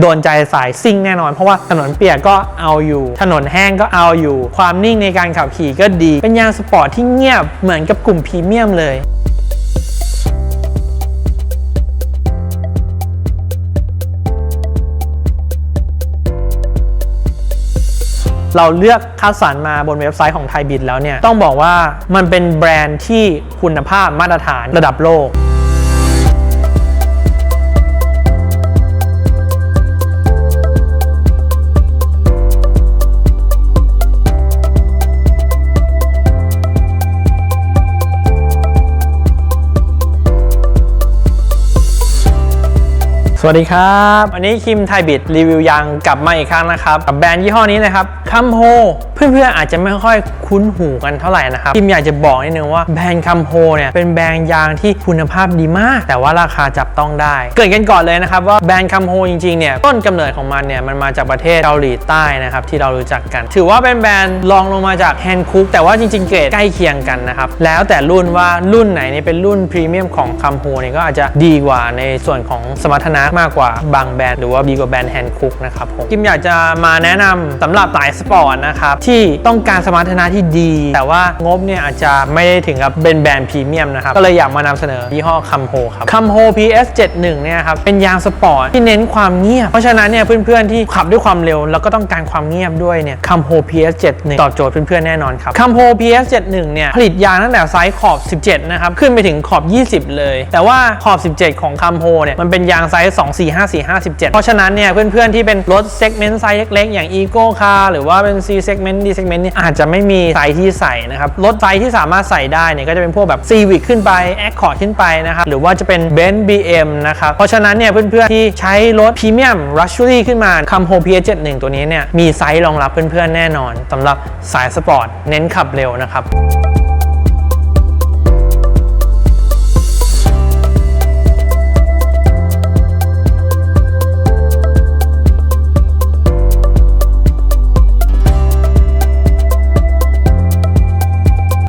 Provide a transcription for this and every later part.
โดนใจสายซิ่งแน่นอน เพราะว่าถนนเปียกก็เอาอยู่ ถนนแห้งก็เอาอยู่ ความนิ่งในการขับขี่ก็ดี เป็นยางสปอร์ตที่เงียบเหมือนกับกลุ่มพรีเมียมเลยเราเลือกคัดสรรมาบนเว็บไซต์ของไทยบิดแล้วเนี่ย ต้องบอกว่ามันเป็นแบรนด์ที่คุณภาพมาตรฐานระดับโลก วัสดีครับ วันนี้คิมไทบิดรีวิวยางกลับมาอีกครั้งนะครับกับแบรนด์ยี่ห้อนี้นะครับคัมโฮเพื่อนๆอาจจะไม่ค่อยคุ้นหูกันเท่าไหร่นะครับคิมอยากจะบอกนิดนึงว่าแบรนด์คัมโฮเนี่ยเป็นแบรนด์ยางที่คุณภาพดีมาก แต่ว่าราคาจับต้องได้ เกิดกันก่อนเลยนะครับว่าแบรนด์คัมโฮจริงๆเนี่ยต้นกำเนิดของมันเนี่ยมันมาจากประเทศเกาหลีใต้นะครับที่เรารู้จักกัน ถือว่าเป็นแบรนด์รองลงมาจากแฮนคุกแต่ว่าจริงๆเกรดใกล้เคียงกันนะครับแล้วแต่รุ่นว่ารุ่นไหนเนี่ยเป็นรุ่นพรีเมียมของคัมโฮเนี่ยก็อาจจะดีกว่าในส่วนของสมรรถนะมากกว่าบางแบรนด์หรือว่าดีกว่าแบรนด์แฮนด์คุกนะครับผมกิมอยากจะมาแนะนำสำหรับสายสปอร์ตนะครับที่ต้องการสมรรถนะที่ดี แต่ว่างบเนี่ยอาจจะไม่ได้ถึงกับเป็นแบรนด์พรีเมียมนะครับก็เลยอยากมานำเสนอยี่ห้อคัมโฮครับคัมโฮ PS71 เนี่ยครับเป็นยางสปอร์ตที่เน้นความเงียบ เพราะฉะนั้นเนี่ยเพื่อนๆที่ขับด้วยความเร็ว แล้วก็ต้องการความเงียบด้วยเนี่ยคัมโฮ PS71 ตอบโจทย์เพื่อนๆแน่นอนครับคัมโฮ PS71 เนี่ยผลิตยางตั้งแต่ไซส์ขอบ 17 นะครับขึ้นไปถึงขอบ 20 เลย แต่ว่าขอบ 17 ของคัมโฮเนี่ยมันเป็นยางไซส์4 5 4 5 17 เพราะฉะนั้นเนี่ยเพื่อนๆที่เป็นรถเซกเมนต์ไซส์เล็กๆ อย่าง Eco Car หรือว่าเป็น C segment D segment เนี่ยอาจจะไม่มีไซส์ที่ใส่นะครับ รถไซส์ที่สามารถใส่ได้เนี่ยก็จะเป็นพวกแบบ Civic ขึ้นไป Accord ขึ้นไปนะครับ หรือว่าจะเป็น Benz BM นะครับ เพราะฉะนั้นเนี่ยเพื่อนๆที่ใช้รถพรีเมียม Luxury ขึ้นมาคัมโฮ PS71 ตัวนี้เนี่ยมีไซส์รองรับเพื่อนๆแน่นอนสำหรับสายสปอร์ตเน้นขับเร็วนะครับ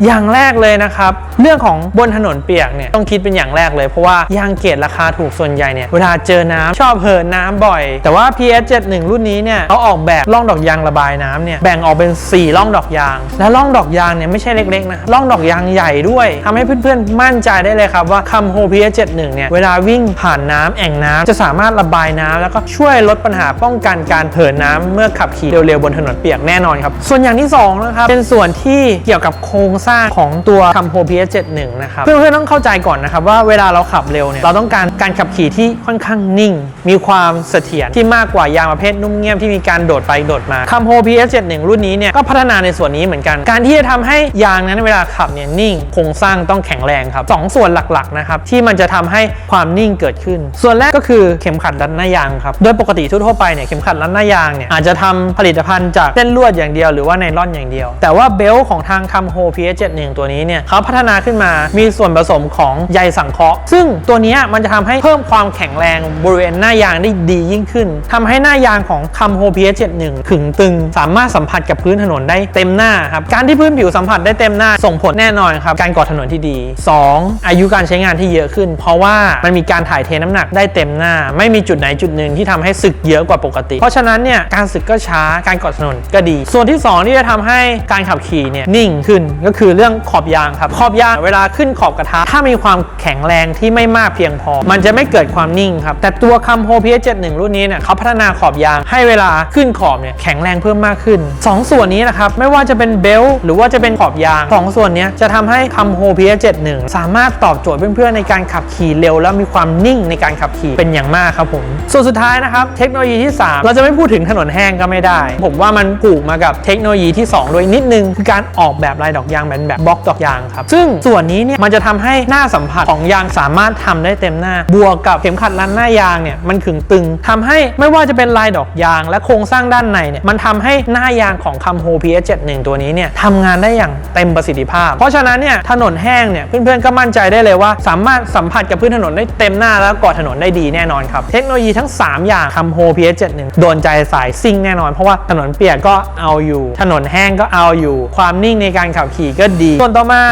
อย่างแรกเลยนะครับ เรื่องของบนถนนเปียกเนี่ยต้องคิดเป็นอย่างแรกเลยเพราะว่ายางเกรดราคาถูกส่วนใหญ่เนี่ยเวลาเจอน้ำชอบเหินน้ำบ่อย แต่ว่า PS71 รุ่นนี้เนี่ยเขาออกแบบร่องดอกยางระบายน้ำเนี่ยแบ่งออกเป็น 4 ร่องดอกยาง และร่องดอกยางเนี่ยไม่ใช่เล็กๆนะร่องดอกยางใหญ่ด้วยทำให้เพื่อนๆมั่นใจได้เลยครับว่าคัมโฮ PS71 เนี่ยเวลาวิ่งผ่านน้ำแอ่งน้ำจะสามารถระบายน้ำแล้วก็ช่วยลดปัญหาป้องกันการเหินน้ำเมื่อขับขี่เร็วๆบนถนนเปียกแน่นอนครับส่วนอย่างที่สองนะครับเป็นส่วนที่เกี่ยวกับโครงสร้างของตัวคัมโฮ71 นะครับ เพื่อนๆต้องเข้าใจก่อนนะครับว่าเวลาเราขับเร็วเนี่ยเราต้องการการขับขี่ที่ค่อนข้างนิ่ง มีความเสถียรที่มากกว่ายางประเภทนุ่มเงียบที่มีการโดดไปโดดมาคัมโฮ PS71 รุ่นนี้เนี่ยก็พัฒนาในส่วนนี้เหมือนกัน การที่จะทำให้ยางนั้นเวลาขับเนี่ยนิ่งโครงสร้างต้องแข็งแรงครับสองส่วนหลักๆนะครับที่มันจะทำให้ความนิ่งเกิดขึ้น ส่วนแรกก็คือเข็มขัดรัดหน้ายางครับโดยปกติทั่วไปเนี่ยเข็มขัดรัดหน้ายางเนี่ยอาจจะทำผลิตภัณฑ์จากเส้นลวดอย่างเดียวหรือว่าไนลอนอย่างเดียว แต่ว่าเบลของทางคัมโฮ PS71 ตัวนี้เนี่ยเขาพัฒนาขึ้นมา มีส่วนผสมของใยสังเคราะห์ ซึ่งตัวนี้มันจะทำให้เพิ่มความแข็งแรงบริเวณหน้ายางได้ดียิ่งขึ้นทำให้หน้ายางของคัมโฮ PS71 ขึงตึง สามารถสัมผัสกับพื้นถนนได้เต็มหน้าครับ การที่พื้นผิวสัมผัสได้เต็มหน้าส่งผลแน่นอนครับ การก่อถนนที่ดี 2. อายุการใช้งานที่เยอะขึ้น เพราะว่ามันมีการถ่ายเทน้ำหนักได้เต็มหน้า ไม่มีจุดไหนจุดหนึ่งที่ทำให้สึกเยอะกว่าปกติ เพราะฉะนั้นเนี่ยการสึกก็ช้าการก่อถนนก็ดี ส่วนที่ 2 ที่จะทำให้การขับขี่เนี่ยนิ่งขึ้นก็คือเรื่องขอบยางครับขอบยางเวลาขึ้นขอบกระทะ ถ้ามีความแข็งแรงที่ไม่มากเพียงพอ มันจะไม่เกิดความนิ่งครับ แต่ตัวคัมโฮ PS71 รุ่นนี้เนี่ยเขาพัฒนาขอบยางให้เวลาขึ้นขอบเนี่ยแข็งแรงเพิ่มมากขึ้น 2 ส่วนนี้นะครับไม่ว่าจะเป็นเบลต์หรือว่าจะเป็นขอบยางสองส่วนนี้จะทำให้คัมโฮ PS71 สามารถตอบโจทย์เพื่อนๆในการขับขี่เร็ว และมีความนิ่งในการขับขี่เป็นอย่างมากครับผมส่วนสุดท้ายนะครับเทคโนโลยีที่ 3 เราจะไม่พูดถึงถนนแห้งก็ไม่ได้ ผมว่ามันผูกมากับเทคโนโลยีที่2ด้วยนิดนึงคือการออกแบบลายดอกยางเป็นแบบบล็อกดอกยางครับซึ่งส่วนนี้เนี่ยมันจะทำให้หน้าสัมผัสของยางสามารถทำได้เต็มหน้า บวกกับเข็มขัดรันหน้ายางเนี่ยมันขึงตึงทำให้ไม่ว่าจะเป็นลายดอกยาง และโครงสร้างด้านในเนี่ยมันทำให้หน้ายางของคัมโฮ PS71 ตัวนี้เนี่ยทำงานได้อย่างเต็มประสิทธิภาพ เพราะฉะนั้นเนี่ยถนนแห้งเนี่ยเพื่อนๆก็มั่นใจได้เลยว่า สามารถสัมผัสกับพื้นถนนได้เต็มหน้าแล้วกอดถนนได้ดีแน่นอนครับ เทคโนโลยีทั้ง 3 อย่างคัมโฮ PS71 โดนใจสายซิ่งแน่นอน เพราะว่าถนนเปียกก็เอาอยู่ ถนนแห้งก็เอาอยู่ ความนิ่งในการขับขี่ก็ดีส่วนต่อมา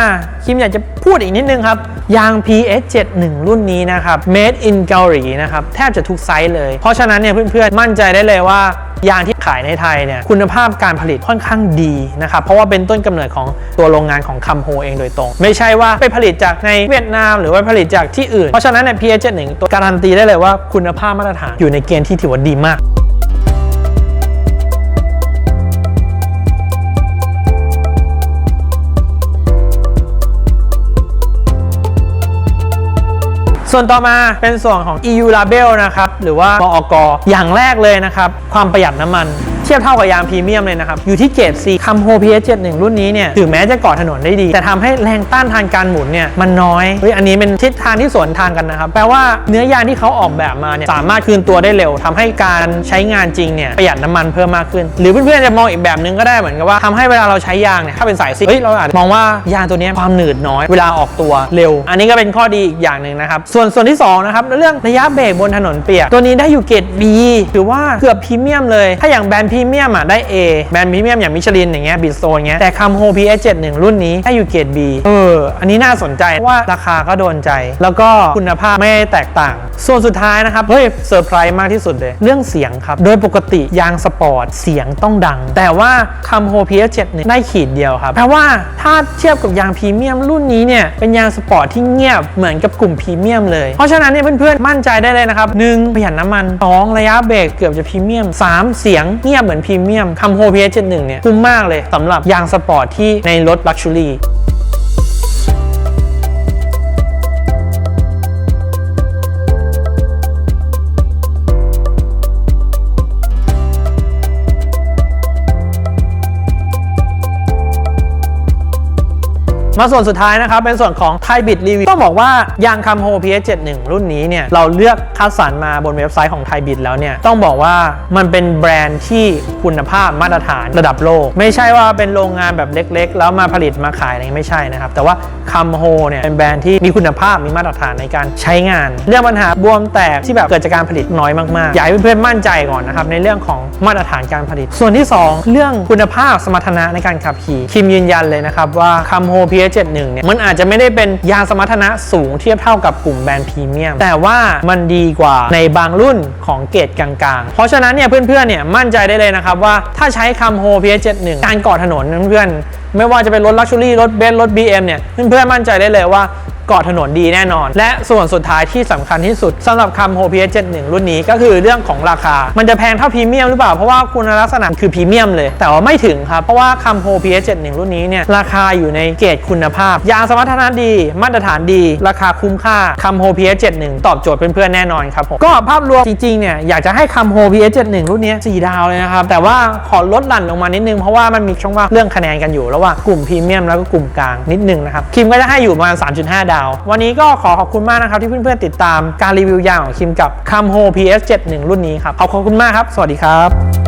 คิมอยากจะพูดอีกนิดนึงครับ ยาง PS 71 รุ่นนี้นะครับ made in เกาหลีนะครับ แทบจะทุกไซส์เลย เพราะฉะนั้นเนี่ยเพื่อนๆ มั่นใจได้เลยว่ายางที่ขายในไทยเนี่ยคุณภาพการผลิตค่อนข้างดีนะครับ เพราะว่าเป็นต้นกำเนิดของตัวโรงงานของคัมโฮเองโดยตรง ไม่ใช่ว่าไปผลิตจากในเวียดนาม หรือว่าผลิตจากที่อื่น เพราะฉะนั้นใน PS 71 ตัวการันตีได้เลยว่าคุณภาพมาตรฐานอยู่ในเกณฑ์ที่ถือว่าดีมาก ส่วนต่อมาเป็นส่วนของ EU Label นะครับหรือว่ามอกอย่างแรกเลยนะครับความประหยัดน้ำมัน เทียบเท่ากับยางพรีเมียมเลยนะครับ อยู่ที่เกรด C คัมโฮ PS 71 รุ่นนี้เนี่ยถึงแม้จะกาะถนนได้ดี แต่ทำให้แรงต้านทานการหมุนเนี่ยมันน้อยเฮ้ยอันนี้เป็นทิศทางที่สวนทางกันนะครับ แปลว่าเนื้อยางที่เขาออกแบบมาเนี่ยสามารถคืนตัวได้เร็วทำให้การใช้งานจริงเนี่ยประหยัดน้ำมันเพิ่มมากขึ้น หรือเพื่อนๆจะมองอีกแบบนึงก็ได้เหมือนกับว่าทำให้เวลาเราใช้ยางเนี่ยถ้าเป็นสายซิเฮ้ยเราอาจมองว่ายางตัวนี้ความหนืดน้อยเวลาออกตัวเร็ว อันนี้ก็เป็นข้อดีอีกอย่างหนึ่งนะครับส่วนส่วนที่สองนะครับเรื่องระยะเบรกบนถนนเปียกตัวนี้ได้อยู่เกรด B ถือว่าเกือบพรีเมียมเลยถ้าอย่างแบรนด์พรีเมียมอะได้ A แบรนด์พรีเมียมอย่างมิชลินอย่างเงี้ยบิโซนเงี้ยแต่คัมโฮ PS 71 รุ่นนี้ได้อยู่เกรด B เออ อันนี้น่าสนใจเพราะว่าราคาก็โดนใจ แล้วก็คุณภาพไม่แตกต่าง ส่วนสุดท้ายนะครับ เฮ้ยเซอร์ไพรส์มากที่สุดเลย เรื่องเสียงครับ โดยปกติยางสปอร์ตเสียงต้องดัง แต่ว่าคัมโฮ PS 71 ได้ขีดเดียวครับแปลว่าถ้าเทียบกับยางพรีเมียมรุ่นนี้เนี่ยเป็นยางสปอร์ตที่เงียบเหมือนกับกลุ่มพรีเมียมเลย เพราะฉะนั้นเนี่ยเพื่อนๆมั่นใจได้เลยนะครับ 1. ประหยัดน้ำมัน 2. ระยะเบรกเกือบจะพรีเมียม 3. เสียงเงียบเหมือนพรีเมียมคัมโฮพีเอสเนี่ยคุ้มมากเลยสำหรับยางสปอร์ตที่ในรถลักชัวรี่ มาส่วนสุดท้ายนะครับ เป็นส่วนของ Thai Bit Review ต้องบอกว่ายางคัมโฮ PS 71 รุ่นนี้เนี่ยเราเลือกคัดสรรมาบนเว็บไซต์ของ Thai Bit แล้วเนี่ยต้องบอกว่ามันเป็นแบรนด์ที่คุณภาพมาตรฐานระดับโลก ไม่ใช่ว่าเป็นโรงงานแบบเล็กๆ แล้วมาผลิตมาขายอะไรไม่ใช่นะครับ แต่ว่าคัมโฮเนี่ยเป็นแบรนด์ที่มีคุณภาพมีมาตรฐานในการใช้งาน เรื่องปัญหาบวมแตกที่แบบเกิดจากการผลิตน้อยมากๆอยากให้เพื่อนๆมั่นใจก่อนนะครับในเรื่องของมาตรฐานการผลิต ส่วนที่ 2 เรื่องคุณภาพสมรรถนะในการขับขี่คิมยืนยันเลยนะครับว่าคัมโฮ PS 71เนี่ยมันอาจจะไม่ได้เป็นยางสมรรถนะสูงเทียบเท่ากับกลุ่มแบรนด์พรีเมียมแต่ว่ามันดีกว่าในบางรุ่นของเกรดกลางๆ เพราะฉะนั้นเนี่ยเพื่อนๆเนี่ยมั่นใจได้เลยนะครับว่าถ้าใช้คัมโฮ PS 71 การก่อถนนเพื่อนๆไม่ว่าจะเป็นรถลักชัวรี่รถเบนซ์รถ BM เนี่ยเพื่อนๆมั่นใจได้เลยว่าเกาะถนนดีแน่นอน และส่วนสุดท้ายที่สำคัญที่สุดสำหรับคัมโฮ PS 71รุ่นนี้ก็คือเรื่องของราคา มันจะแพงเท่าพรีเมียมหรือเปล่า เพราะว่าคุณลักษณะคือพรีเมียมเลย แต่ว่าไม่ถึงครับ เพราะว่าคัมโฮ PS 71รุ่นนี้เนี่ยราคาอยู่ในเกรดคุณภาพ ยางสมรรถนะดี มาตรฐานดี ราคาคุ้มค่าคัมโฮ PS 71ตอบโจทย์เพื่อนๆแน่นอนครับผมก็ภาพรวมจริงๆเนี่ยอยากจะให้คัมโฮ PS 71รุ่นนี้4ดาวเลยนะครับแต่ว่าขอลดหลั่นลงมานิดนึงเพราะว่ามันมีช่องว่างเรื่องคะแนนกันอยู่ระหว่างกลุ่มพรีเมียมแล้วก็กลุ่มกลางนิดนึงนะครับคิมก็จะให้อยู่ประมาณ 3.5 ดาว วันนี้ก็ขอขอบคุณมากนะครับที่เพื่อนๆติดตามการรีวิวยางของคิมกับคัมโฮ PS 71 รุ่นนี้ครับขอบคุณมากครับ สวัสดีครับ